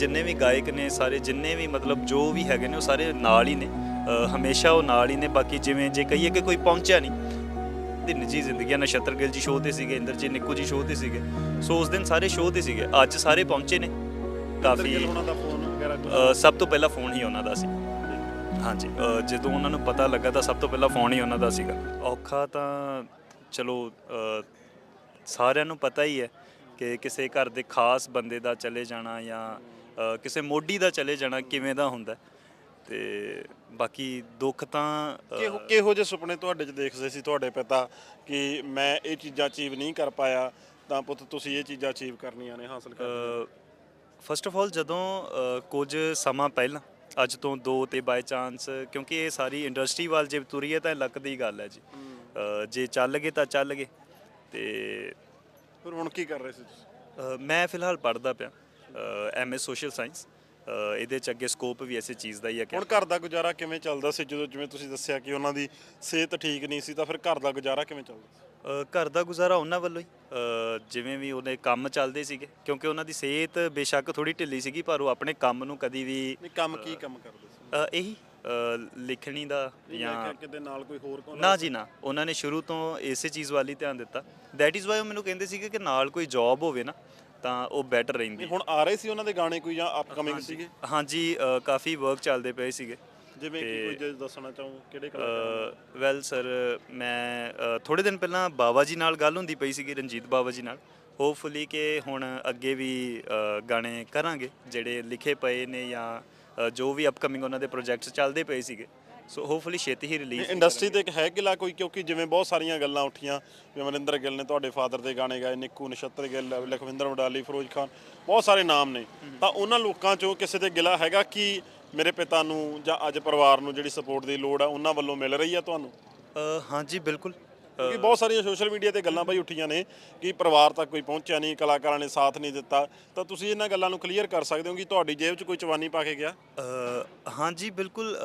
ਜਿੰਨੇ ਵੀ ਗਾਇਕ ਨੇ ਸਾਰੇ ਜਿੰਨੇ ਵੀ ਮਤਲਬ ਜੋ ਵੀ ਹੈਗੇ ਨੇ ਉਹ ਸਾਰੇ ਨਾਲ ਹੀ ਨੇ। ਹਮੇਸ਼ਾ ਉਹ ਨਾਲ ਹੀ ਨੇ। ਬਾਕੀ ਜਿਵੇਂ ਜੇ ਕਹੀਏ ਕਿ ਕੋਈ ਪਹੁੰਚਿਆ ਨਹੀਂ ਦੀ ਨਿੱਜੀ ਜ਼ਿੰਦਗੀ ਆ। ਨਛੱਤਰ ਗਿੱਲ ਜੀ ਸ਼ੋਅ ਤੇ ਸੀਗੇ ਇੰਦਰਜੀਤ ਨਿੱਕੂ ਜੀ ਸ਼ੋਅ ਤੇ ਸੀਗੇ। ਸੋ ਉਸ ਦਿਨ ਸਾਰੇ ਸ਼ੋਅ ਤੇ ਸੀਗੇ। ਅੱਜ ਸਾਰੇ ਪਹੁੰਚੇ ਨੇ। ਕਾਫੀ ਸਭ ਤੋਂ ਪਹਿਲਾਂ ਫੋਨ ਹੀ ਉਹਨਾਂ ਦਾ ਸੀ। ਹਾਂਜੀ। ਜਦੋਂ ਉਹਨਾਂ ਨੂੰ ਪਤਾ ਲੱਗਾ ਤਾਂ ਸਭ ਤੋਂ ਪਹਿਲਾਂ ਫੋਨ ਹੀ ਉਹਨਾਂ ਦਾ ਸੀਗਾ। ਔਖਾ ਤਾਂ ਚਲੋ ਸਾਰਿਆਂ ਨੂੰ ਪਤਾ ਹੀ ਹੈ ਕਿ ਕਿਸੇ ਘਰ ਦੇ ਖਾਸ ਬੰਦੇ ਦਾ ਚਲੇ ਜਾਣਾ ਜਾਂ ਕਿਸੇ ਮੋਢੀ ਦਾ ਚਲੇ ਜਾਣਾ ਕਿਵੇਂ ਦਾ ਹੁੰਦਾ। ਤੇ ਬਾਕੀ ਦੁੱਖ ਤਾਂ ਕਿਹੋ ਕਿਹੋ ਜਿਹੇ ਸੁਪਨੇ ਤੁਹਾਡੇ ਚ ਦੇਖਦੇ ਸੀ ਤੁਹਾਡੇ ਪਿਤਾ ਕਿ ਮੈਂ ਇਹ ਚੀਜ਼ਾਂ ਅਚੀਵ ਨਹੀਂ ਕਰ ਪਾਇਆ ਤਾਂ ਪੁੱਤ ਤੁਸੀਂ ਇਹ ਚੀਜ਼ਾਂ ਅਚੀਵ ਕਰਨੀਆਂ ਨੇ ਹਾਸਲ ਕਰਨੀਆਂ ਫਸਟ ਆਫ ਆਲ ਜਦੋਂ ਕੁਝ ਸਮਾਂ ਪਹਿਲਾਂ ਅੱਜ ਤੋਂ ਦੋ ਤੇ ਬਾਈ ਚਾਂਸ ਕਿਉਂਕਿ ਇਹ ਸਾਰੀ ਇੰਡਸਟਰੀ ਵੱਲ ਜੇ ਤੁਰੀ ਹੈ ਤਾਂ ਇਹ ਲੱਕ ਦੀ ਗੱਲ ਹੈ ਜੀ। ਜੇ ਚੱਲ ਗਏ ਤਾਂ ਚੱਲ ਗਏ। ਤੇ ਫਿਰ ਹੁਣ ਕੀ ਕਰ ਰਹੇ ਸੀ ਤੁਸੀਂ? ਮੈਂ ਫਿਲਹਾਲ ਪੜ੍ਹਦਾ ਪਿਆ। ਐਮਏ ਸੋਸ਼ਲ ਸਾਇੰਸ ਇਹਦੇ ਚ ਅੱਗੇ ਸਕੋਪ ਵੀ ਐਸੇ ਚੀਜ਼ ਦਾ ਹੀ ਹੈ ਕਿ ਹੁਣ ਘਰ ਦਾ ਗੁਜ਼ਾਰਾ ਕਿਵੇਂ ਚੱਲਦਾ ਸੀ? ਜਦੋਂ ਜਿਵੇਂ ਤੁਸੀਂ ਦੱਸਿਆ ਕਿ ਉਹਨਾਂ ਦੀ ਸਿਹਤ ਠੀਕ ਨਹੀਂ ਸੀ ਤਾਂ ਫਿਰ ਘਰ ਦਾ ਗੁਜ਼ਾਰਾ ਕਿਵੇਂ ਚੱਲਦਾ ਘਰ ਦਾ ਗੁਜ਼ਾਰਾ ਉਹਨਾਂ ਵੱਲੋਂ ਹੀ। ਜਿਵੇਂ ਵੀ ਉਹਨੇ ਕੰਮ ਚੱਲਦੇ ਸੀਗੇ ਕਿਉਂਕਿ ਉਹਨਾਂ ਦੀ ਸਿਹਤ ਬੇਸ਼ੱਕ ਥੋੜੀ ਢਿੱਲੀ ਸੀਗੀ ਪਰ ਉਹ ਆਪਣੇ ਕੰਮ ਨੂੰ ਕਦੀ ਵੀ ਕੰਮ ਕੀ ਕੰਮ ਕਰਦੇ ਸੀ? ਇਹੀ ਲਿਖਣੀ ਦਾ ਜਾਂ ਕਿਤੇ ਨਾਲ ਕੋਈ ਹੋਰ ਨਾ ਜੀ ਨਾ ਉਹਨਾਂ ਨੇ ਸ਼ੁਰੂ ਤੋਂ ਇਸੇ ਚੀਜ਼ ਵੱਲ ਹੀ ਧਿਆਨ ਦਿੱਤਾ। ਦੈਟ ਇਜ਼ ਵਾਈ ਉਹ ਮੈਨੂੰ ਕਹਿੰਦੇ ਸੀਗੇ ਕਿ ਨਾਲ ਕੋਈ ਜੌਬ ਹੋਵੇ ਨਾ ਤਾਂ ਉਹ ਬੈਟਰ ਰਹਿੰਦੀ। ਨਹੀਂ ਹੁਣ ਆ ਰਹੇ ਸੀ ਉਹਨਾਂ ਦੇ ਗਾਣੇ ਕੋਈ ਜਾਂ ਅਪਕਮਿੰਗ ਸੀਗੇ? ਹਾਂਜੀ ਅ, ਕਾਫੀ ਵਰਕ ਚੱਲਦੇ ਪਏ ਸੀਗੇ। ਜਿਵੇਂ ਕਿ ਕੋਈ ਜੇ ਦੱਸਣਾ ਚਾਹੋ ਕਿਹੜੇ ਕਲਾਕਾਰ ਵੈਲ ਸਰ ਮੈਂ ਥੋੜੇ ਦਿਨ ਪਹਿਲਾਂ ਬਾਬਾ ਜੀ ਨਾਲ ਗੱਲ ਹੁੰਦੀ ਪਈ ਸੀਗੀ ਰਣਜੀਤ ਬਾਬਾ ਜੀ ਨਾਲ। ਹੋਪਫੁਲੀ ਕਿ ਹੁਣ ਅੱਗੇ ਵੀ ਅ, ਗਾਣੇ ਕਰਾਂਗੇ ਜਿਹੜੇ ਲਿਖੇ ਪਏ ਨੇ ਜਾਂ ਅ, ਜੋ ਵੀ ਅਪਕਮਿੰਗ ਉਹਨਾਂ ਦੇ ਪ੍ਰੋਜੈਕਟਸ ਚੱਲਦੇ ਪਏ ਸੀਗੇ। ਸੋ ਹੋਪਫੁਲੀ ਛੇਤੀ ਹੀ ਰਿਲੀਜ਼ ਇੰਡਸਟਰੀ ਤੇ ਇੱਕ ਹੈ ਗਿਲਾ ਕੋਈ ਕਿਉਂਕਿ ਜਿਵੇਂ ਬਹੁਤ ਸਾਰੀਆਂ ਗੱਲਾਂ ਉੱਠੀਆਂ ਵੀ ਅਮਰਿੰਦਰ ਗਿੱਲ ਨੇ ਤੁਹਾਡੇ ਫਾਦਰ ਦੇ ਗਾਣੇ ਗਾਏ ਨਿੱਕੂ ਨਛੱਤਰ ਗਿੱਲ ਲਖਵਿੰਦਰ ਵਡਾਲੀ ਫਿਰੋਜ਼ ਖਾਨ ਬਹੁਤ ਸਾਰੇ ਨਾਮ ਨੇ। ਤਾਂ ਉਹਨਾਂ ਲੋਕਾਂ ਚੋਂ ਕਿਸੇ ਤੇ ਗਿਲਾ ਹੈਗਾ ਕਿ ਮੇਰੇ ਪਿਤਾ ਨੂੰ ਜਾਂ ਅੱਜ ਪਰਿਵਾਰ ਨੂੰ ਜਿਹੜੀ ਸਪੋਰਟ ਦੀ ਲੋੜ ਆ ਉਹਨਾਂ ਵੱਲੋਂ ਮਿਲ ਰਹੀ ਆ ਤੁਹਾਨੂੰ? ਹਾਂਜੀ ਬਿਲਕੁਲ। ਕਿਉਂਕਿ ਬਹੁਤ ਸਾਰੀਆਂ ਸੋਸ਼ਲ ਮੀਡੀਆ ਤੇ ਗੱਲਾਂ ਭਾਈ ਉੱਠੀਆਂ ਨੇ ਕਿ ਪਰਿਵਾਰ ਤੱਕ ਕੋਈ ਪਹੁੰਚਿਆ ਨਹੀਂ ਕਲਾਕਾਰਾਂ ਨੇ ਸਾਥ ਨਹੀਂ ਦਿੱਤਾ। ਤਾਂ ਤੁਸੀਂ ਇਹਨਾਂ ਗੱਲਾਂ ਨੂੰ ਕਲੀਅਰ ਕਰ ਸਕਦੇ ਹੋ ਕਿ ਤੁਹਾਡੀ ਜੇਬ 'ਚ ਕੋਈ ਚਵਾਨੀ ਪਾ ਕੇ ਗਿਆ? ਹਾਂਜੀ ਬਿਲਕੁਲ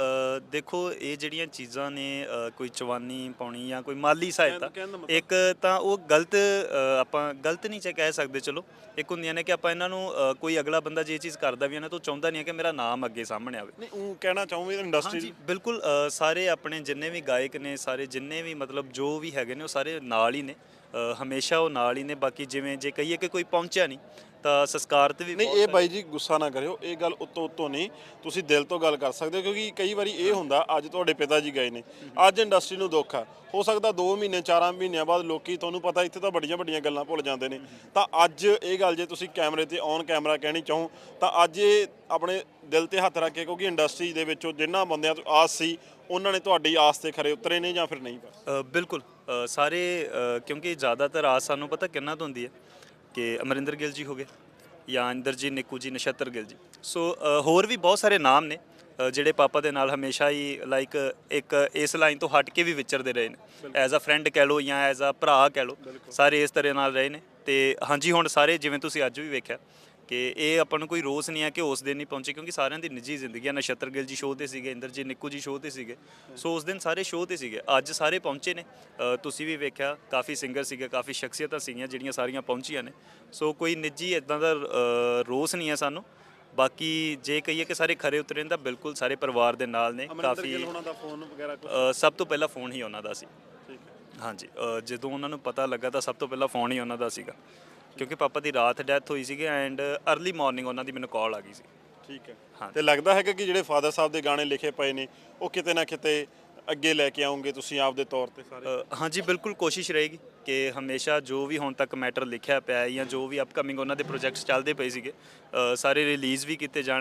ਦੇਖੋ ਇਹ ਜਿਹੜੀਆਂ ਚੀਜ਼ਾਂ ਨੇ ਕੋਈ ਚਵਾਨੀ ਪਾਉਣੀ ਜਾਂ ਕੋਈ ਮਾਲੀ ਸਹਾਇਤਾ ਇੱਕ ਤਾਂ ਉਹ ਗਲਤ ਆਪਾਂ ਗਲਤ ਨਹੀਂ ਚਾ ਕਹਿ ਸਕਦੇ ਚਲੋ। ਇੱਕ ਹੁੰਦੀਆਂ ਨੇ ਕਿ ਆਪਾਂ ਇਹਨਾਂ ਨੂੰ ਕੋਈ ਅਗਲਾ ਬੰਦਾ ਜੇ ਇਹ ਚੀਜ਼ ਕਰਦਾ ਵੀ ਹੈ ਨਾ ਤਾਂ ਚਾਹੁੰਦਾ ਨਹੀਂ ਹੈ ਕਿ ਮੇਰਾ ਨਾਮ ਅੱਗੇ ਸਾਹਮਣੇ ਆਵੇ। ਨਹੀਂ ਉਹ ਕਹਿਣਾ ਚਾਹੂੰਗੀ ਇੰਡਸਟਰੀ ਬਿਲਕੁਲ ਸਾਰੇ ਆਪਣੇ ਜਿੰਨੇ ਵੀ ਗਾਇਕ ਨੇ ਸਾਰੇ ਜਿੰਨੇ ਵੀ ਮਤਲਬ ਜੋ ਵੀ ਹੈਗੇ ਨੇ ਉਹ ਸਾਰੇ ਨਾਲ ਹੀ ਨੇ। ਹਮੇਸ਼ਾ ਉਹ ਨਾਲ ਹੀ ਨੇ ਬਾਕੀ ਜਿਵੇਂ ਜੇ ਕਹੀਏ ਕਿ ਕੋਈ ਪਹੁੰਚਿਆ ਨਹੀਂ ਤਾਂ ਸੰਸਕਾਰ ਤੇ ਵੀ ਨਹੀਂ ਇਹ ਬਾਈ ਜੀ ਗੁੱਸਾ ਨਾ ਕਰਿਓ ਇਹ ਗੱਲ ਉੱਤੋਂ ਉੱਤੋਂ ਨਹੀਂ ਤੁਸੀਂ ਦਿਲ ਤੋਂ ਗੱਲ ਕਰ ਸਕਦੇ ਹੋ ਕਿਉਂਕਿ ਕਈ ਵਾਰੀ ਇਹ ਹੁੰਦਾ ਅੱਜ ਤੁਹਾਡੇ ਪਿਤਾ ਜੀ ਗਏ ਨੇ ਅੱਜ ਇੰਡਸਟਰੀ ਨੂੰ ਦੁੱਖ ਆ। ਹੋ ਸਕਦਾ 2 ਮਹੀਨੇ 4 ਮਹੀਨਿਆਂ ਬਾਅਦ ਲੋਕੀ ਤੁਹਾਨੂੰ ਪਤਾ ਇੱਥੇ ਤਾਂ ਵੱਡੀਆਂ ਵੱਡੀਆਂ ਗੱਲਾਂ ਭੁੱਲ ਜਾਂਦੇ ਨੇ। ਤਾਂ ਅੱਜ ਇਹ ਗੱਲ ਜੇ ਤੁਸੀਂ ਕੈਮਰੇ ਤੇ ਔਨ ਕੈਮਰਾ ਕਹਿਣੀ ਚਾਹੋ ਤਾਂ ਅੱਜ ਇਹ ਆਪਣੇ ਦਿਲ ਤੇ ਹੱਥ ਰੱਖ ਕੇ ਕਿਉਂਕਿ ਇੰਡਸਟਰੀ ਦੇ ਵਿੱਚੋਂ ਜਿਨ੍ਹਾਂ ਬੰਦਿਆਂ ਤੋਂ ਆਸ ਸੀ ਉਹਨਾਂ ਨੇ ਤੁਹਾਡੀ ਆਸ ਤੇ ਖਰੇ ਉਤਰੇ ਨੇ ਜਾਂ ਫਿਰ ਨਹੀਂ ਬਿਲਕੁਲ। ਸਾਰੇ ਕਿਉਂਕਿ ਜ਼ਿਆਦਾਤਰ ਆਸ ਸਾਨੂੰ ਪਤਾ ਕਿੰਨਾ ਤੋਂ ਹੁੰਦੀ ਹੈ? ਕਿ ਅਮਰਿੰਦਰ ਗਿੱਲ ਜੀ ਹੋ ਗਏ ਜਾਂ ਇੰਦਰਜੀਤ ਨਿੱਕੂ ਜੀ ਨਛੱਤਰ ਗਿੱਲ ਜੀ। ਸੋ ਹੋਰ ਵੀ ਬਹੁਤ ਸਾਰੇ ਨਾਮ ਨੇ ਜਿਹੜੇ ਪਾਪਾ ਦੇ ਨਾਲ ਹਮੇਸ਼ਾ ਹੀ ਲਾਈਕ ਇੱਕ ਇਸ ਲਾਈਨ ਤੋਂ ਹਟ ਕੇ ਵੀ ਵਿਚਰਦੇ ਰਹੇ ਨੇ। ਐਜ਼ ਅ ਫਰੈਂਡ ਕਹਿ ਲਓ ਜਾਂ ਐਜ਼ ਅ ਭਰਾ ਕਹਿ ਲਓ ਸਾਰੇ ਇਸ ਤਰ੍ਹਾਂ ਨਾਲ ਰਹੇ ਨੇ। ਤੇ ਹਾਂਜੀ ਹੁਣ ਸਾਰੇ ਜਿਵੇਂ ਤੁਸੀਂ ਅੱਜ ਵੀ ਵੇਖਿਆ ਕਿ ਇਹ ਆਪਾਂ ਨੂੰ ਕੋਈ ਰੋਸ ਨਹੀਂ ਹੈ ਕਿ ਉਸ ਦਿਨ ਨਹੀਂ ਪਹੁੰਚੇ ਕਿਉਂਕਿ ਸਾਰਿਆਂ ਦੀ ਨਿੱਜੀ ਜ਼ਿੰਦਗੀ ਆ। ਨਛੱਤਰ ਗਿੱਲ ਜੀ ਸ਼ੋਅ ਤੇ ਸੀਗੇ ਇੰਦਰਜੀਤ ਨਿੱਕੂ ਜੀ ਸ਼ੋਅ ਤੇ ਸੀਗੇ। ਸੋ ਉਸ ਦਿਨ ਸਾਰੇ ਸ਼ੋਅ ਤੇ ਸੀਗੇ। ਅੱਜ ਸਾਰੇ ਪਹੁੰਚੇ ਨੇ। ਤੁਸੀਂ ਵੀ ਵੇਖਿਆ ਕਾਫੀ ਸਿੰਗਰ ਸੀਗੇ ਕਾਫੀ ਸ਼ਖਸੀਅਤਾਂ ਸੀਗੀਆਂ ਜਿਹੜੀਆਂ ਸਾਰੀਆਂ ਪਹੁੰਚੀਆਂ ਨੇ। ਸੋ ਕੋਈ ਨਿੱਜੀ ਇਦਾਂ ਦਾ ਰੋਸ ਨਹੀਂ ਹੈ ਸਾਨੂੰ। ਬਾਕੀ ਜੇ ਕਹੀਏ ਕਿ ਸਾਰੇ ਖਰੇ ਉਤਰੇ ਨੇ ਤਾਂ ਬਿਲਕੁਲ ਸਾਰੇ ਪਰਿਵਾਰ ਦੇ ਨਾਲ ਨੇ। ਕਾਫੀ ਗਿੱਲ ਉਹਨਾਂ ਦਾ ਫੋਨ ਵਗੈਰਾ ਕੁਛ? ਅ, ਸਭ ਤੋਂ ਪਹਿਲਾਂ ਫੋਨ ਹੀ ਉਹਨਾਂ ਦਾ ਸੀ। ਠੀਕ ਹੈ। ਹਾਂਜੀ। ਜਦੋਂ ਉਹਨਾਂ ਨੂੰ ਪਤਾ ਲੱਗਾ ਤਾਂ ਸਭ ਤੋਂ ਪਹਿਲਾਂ ਫੋਨ ਹੀ ਉਹਨਾਂ ਦਾ ਸੀਗਾ। ਕਿਉਂਕਿ ਪਾਪਾ ਦੀ ਰਾਤ ਡੈਥ ਹੋਈ ਸੀਗੀ ਐਂਡ अर्ਲੀ ਮਾਰਨਿੰਗ ਉਹਨਾਂ ਦੀ ਮੈਨੂੰ ਕਾਲ ਆ ਗਈ ਸੀ। ਠੀਕ ਹੈ। ਤੇ ਲੱਗਦਾ ਹੈਗਾ ਕਿ ਜਿਹੜੇ ਫਾਦਰ ਸਾਹਿਬ ਦੇ ਗਾਣੇ ਲਿਖੇ ਪਏ ਨੇ ਉਹ ਕਿਤੇ ਨਾ ਕਿਤੇ ਅੱਗੇ ਲੈ ਕੇ ਆਉਂਗੇ ਤੁਸੀਂ ਆਪਦੇ ਤੌਰ ਤੇ ਸਾਰੇ? ਹਾਂਜੀ ਬਿਲਕੁਲ ਕੋਸ਼ਿਸ਼ ਰਹੇਗੀ ਕਿ ਹਮੇਸ਼ਾ ਜੋ ਵੀ ਹੁਣ ਤੱਕ ਮੈਟਰ ਲਿਖਿਆ ਪਿਆ ਹੈ ਜਾਂ ਜੋ ਵੀ ਅਪਕਮਿੰਗ ਉਹਨਾਂ ਦੇ ਪ੍ਰੋਜੈਕਟਸ ਚੱਲਦੇ ਪਏ ਸੀਗੇ ਸਾਰੇ ਰਿਲੀਜ਼ ਵੀ ਕੀਤੇ ਜਾਣਗੇ।